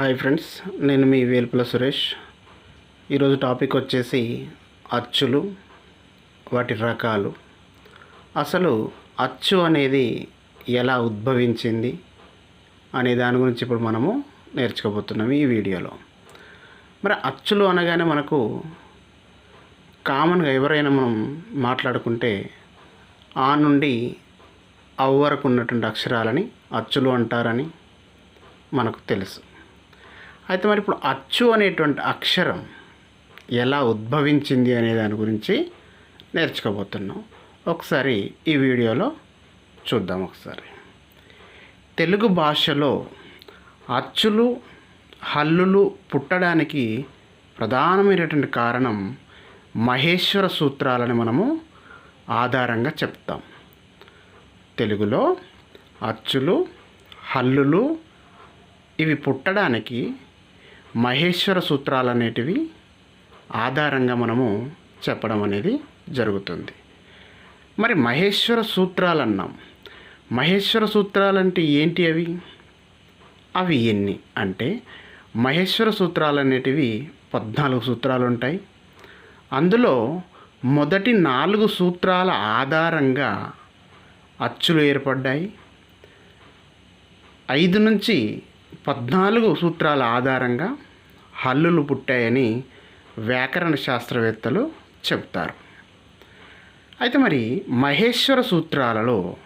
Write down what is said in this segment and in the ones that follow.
Hi friends నేను మీ వేల్పుల సురేష్. ఈరోజు topic వచ్చేసి అచ్చులు వాటి రకాలు. అసలు అచ్చు అనేది ఎలా ఉద్భవించింది అనే దాని గురించి ఇప్పుడు మనము నేర్చుకోబోతున్నాం ఈ వీడియోలో. మరి అచ్చులు అనగానే మనకు కామన్గా ఎవరైనా మనం మాట్లాడుకుంటే ఆ నుండి అవ్వరకు ఉన్నటువంటి అక్షరాలని అచ్చులు అంటారని మనకు తెలుసు. అయితే మరి ఇప్పుడు అచ్చు అనేటువంటి అక్షరం ఎలా ఉద్భవించింది అనే దాని గురించి నేర్చుకోబోతున్నాం. ఒకసారి ఈ వీడియోలో చూద్దాం ఒకసారి. తెలుగు భాషలో అచ్చులు హల్లులు పుట్టడానికి ప్రధానమైనటువంటి కారణం మహేశ్వర సూత్రాలని మనము ఆధారంగా చెప్తాం. తెలుగులో అచ్చులు హల్లులు ఇవి పుట్టడానికి మహేశ్వర సూత్రాలు అనేటివి ఆధారంగా మనము చెప్పడం అనేది జరుగుతుంది. మరి మహేశ్వర సూత్రాలు అన్నాం మహేశ్వర సూత్రాలు అంటే ఏంటి అవి? అవి ఎన్ని? అంటే మహేశ్వర సూత్రాలు అనేటివి పద్నాలుగు సూత్రాలు ఉంటాయి అందులో మొదటి నాలుగు సూత్రాల ఆధారంగా అచ్చులు ఏర్పడ్డాయి. ఐదు నుంచి పద్నాలుగు సూత్రాల ఆధారంగా హల్లులు పుట్టాయని వ్యాకరణ శాస్త్రవేత్తలు చెప్తారు అయితే మరి మహేశ్వర సూత్రాలలో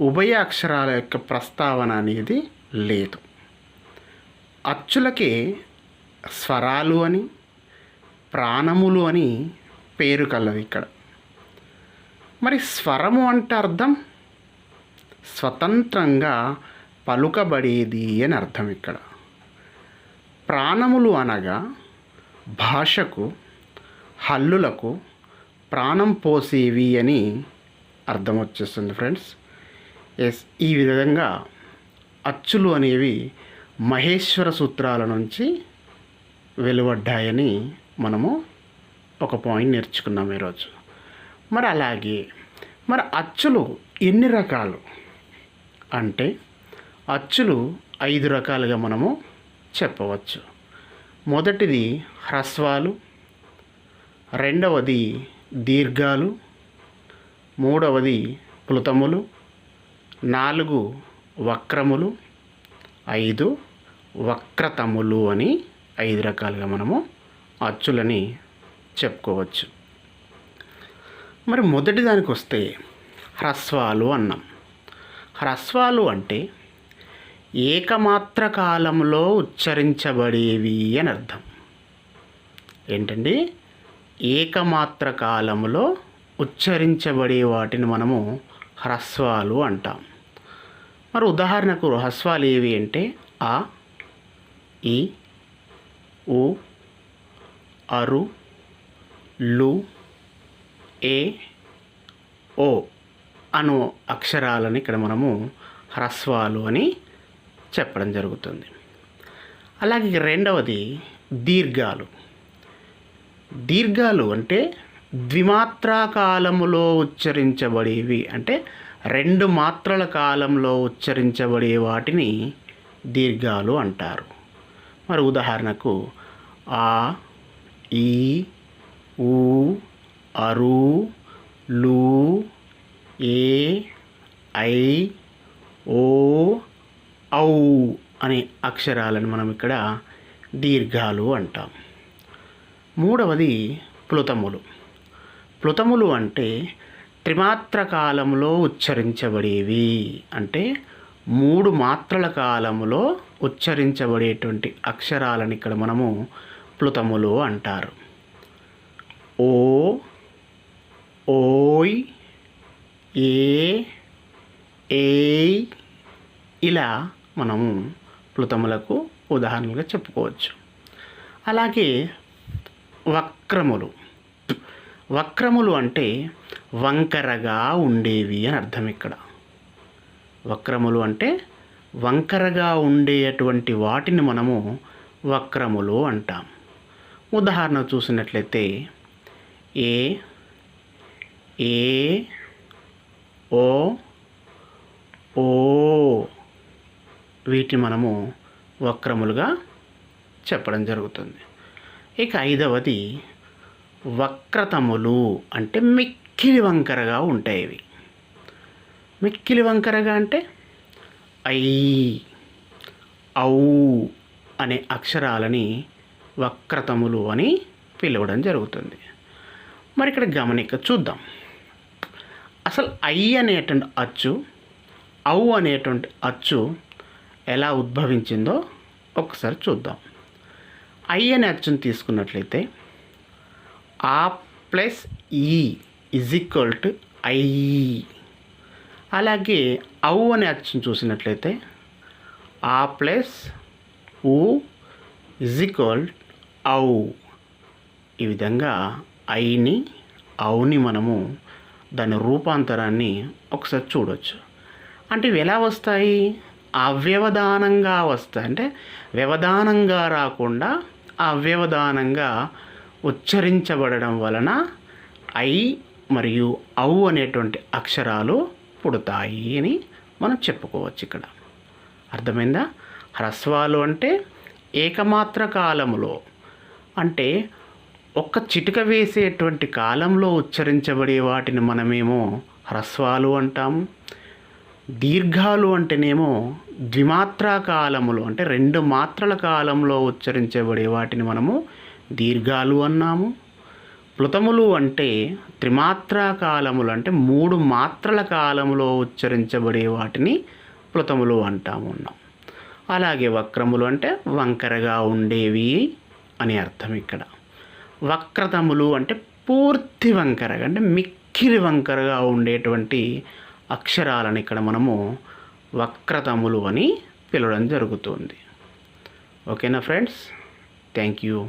ఉభయ అక్షరాల యొక్క ప్రస్తావన అనేది లేదు. అచ్చులకే స్వరాలు అని ప్రాణములు అని పేరు కలదు ఇక్కడ. మరి స్వరము అంటే అర్థం? స్వతంత్రంగా పలుకబడేది అని అర్థం ఇక్కడ. ప్రాణములు అనగా భాషకు హల్లులకు ప్రాణం పోసేవి అని అర్థం వచ్చేస్తుంది ఫ్రెండ్స్. ఎస్ ఈ విధంగా అచ్చులు అనేవి మహేశ్వర సూత్రాల నుంచి వెలువడ్డాయని మనము ఒక పాయింట్ నేర్చుకున్నాం ఈరోజు. మరి అలాగే మరి అచ్చులు ఎన్ని రకాలు? అంటే అచ్చులు ఐదు రకాలుగా మనము చెప్పవచ్చు. మొదటిది హ్రస్వాలు రెండవది దీర్ఘాలు మూడవది ప్లుతములు నాలుగు వక్రములు ఐదు వక్రతములు అని ఐదు రకాలుగా మనము అచ్చులని చెప్పుకోవచ్చు. మరి మొదటి దానికి వస్తే హ్రస్వాలు అన్నాం. హ్రస్వాలు అంటే ఏకమాత్ర కాలంలో ఉచ్చరించబడేవి అని అర్థం. ఏంటండి? ఏకమాత్ర కాలంలో ఉచ్చరించబడే వాటిని మనము హ్రస్వాలు అంటాం. మరి ఉదాహరణకు హ్రస్వాలు ఏవి అంటే ఆ ఈ ఉ అరు లు ఏ ఓ అను అక్షరాలను ఇక్కడ మనము హ్రస్వాలు అని చెప్పడం జరుగుతుంది. అలాగే రెండవది దీర్ఘాలు. దీర్ఘాలు అంటే ద్విమాత్రా కాలములో ఉచ్చరించబడేవి అంటే రెండు మాత్రల కాలంలో ఉచ్చరించబడే వాటిని దీర్ఘాలు అంటారు. మరి ఉదాహరణకు ఆ ఈ ఊ అరు లు ఏ ఐ ఓ ఔ అనే అక్షరాలను మనం ఇక్కడ దీర్ఘాలు అంటాం. మూడవది ప్లుతములు. ప్లుతములు అంటే త్రిమాత్ర కాలంలో ఉచ్చరించబడేవి. అంటే మూడు మాత్రల కాలంలో ఉచ్చరించబడేటువంటి అక్షరాలను ఇక్కడ మనము ప్లుతములు అంటారు. ఓ ఓయ్ ఏ ఏ ఇలా మనము ప్లుతములకు ఉదాహరణలుగా చెప్పుకోవచ్చు. అలాగే వక్రములు. వక్రములు అంటే వంకరగా ఉండేవి అని అర్థం ఇక్కడ. వక్రములు అంటే వంకరగా ఉండేటువంటి వాటిని మనము వక్రములు అంటాం. ఉదాహరణ చూసినట్లయితే ఏ ఏ ఓ ఓ వీటిని మనము వక్రములుగా చెప్పడం జరుగుతుంది. ఇక ఐదవది వక్రతములు అంటే మిక్కిలి వంకరగా ఉంటాయి ఇవి. మిక్కిలి వంకరగా అంటే ఐ ఔ అనే అక్షరాలని వక్రతములు అని పిలవడం జరుగుతుంది. మరి ఇక్కడ గమనిక చూద్దాం. అసలు ఐ అనేటువంటి అచ్చు ఔ అనేటువంటి అచ్చు ఎలా ఉద్భవించిందో ఒకసారి చూద్దాం. ఐ అనే యాక్షన్ తీసుకున్నట్లయితే ఆ ప్లస్ ఈ ఇజ్ ఈక్వల్ టు ఐ అలాగే ఔ అనే యాక్షన్ చూసినట్లయితే ఆ ప్లస్ ఊ ఇజ్ ఈక్వల్ ఔ. ఈ విధంగా ఐని ఔని మనము దాని రూపాంతరాన్ని ఒకసారి చూడొచ్చు. అంటే ఇవి ఎలా వస్తాయి? అవ్యవధానంగా వస్తాయి. అంటే వ్యవధానంగా రాకుండా అవ్యవధానంగా ఉచ్చరించబడడం వలన ఐ మరియు ఔ అనేటువంటి అక్షరాలు పుడతాయి అని మనం చెప్పుకోవచ్చు ఇక్కడ. అర్థమైందా? హ్రస్వాలు అంటే ఏకమాత్ర కాలంలో అంటే ఒక్క చిటిక వేసేటువంటి కాలంలో ఉచ్చరించబడే వాటిని మనమేమో హ్రస్వాలు అంటాము. దీర్ఘాలు అంటేనేమో ద్విమాత్రా కాలములు అంటే రెండు మాత్రల కాలంలో ఉచ్చరించబడే వాటిని మనము దీర్ఘాలు అన్నాము. ప్లుతములు అంటే త్రిమాత్రా కాలములు అంటే మూడు మాత్రల కాలంలో ఉచ్చరించబడే వాటిని ప్లుతములు అంటాము ఉన్నాం అలాగే వక్రములు అంటే వంకరగా ఉండేవి అని అర్థం ఇక్కడ. వక్రతములు అంటే పూర్తి వంకరగా అంటే మిక్కిలి వంకరగా ఉండేటువంటి అక్షరాలను ఇక్కడ మనము వక్రతములు అని పిలవడం జరుగుతుంది. ఓకేనా ఫ్రెండ్స్? Thank you.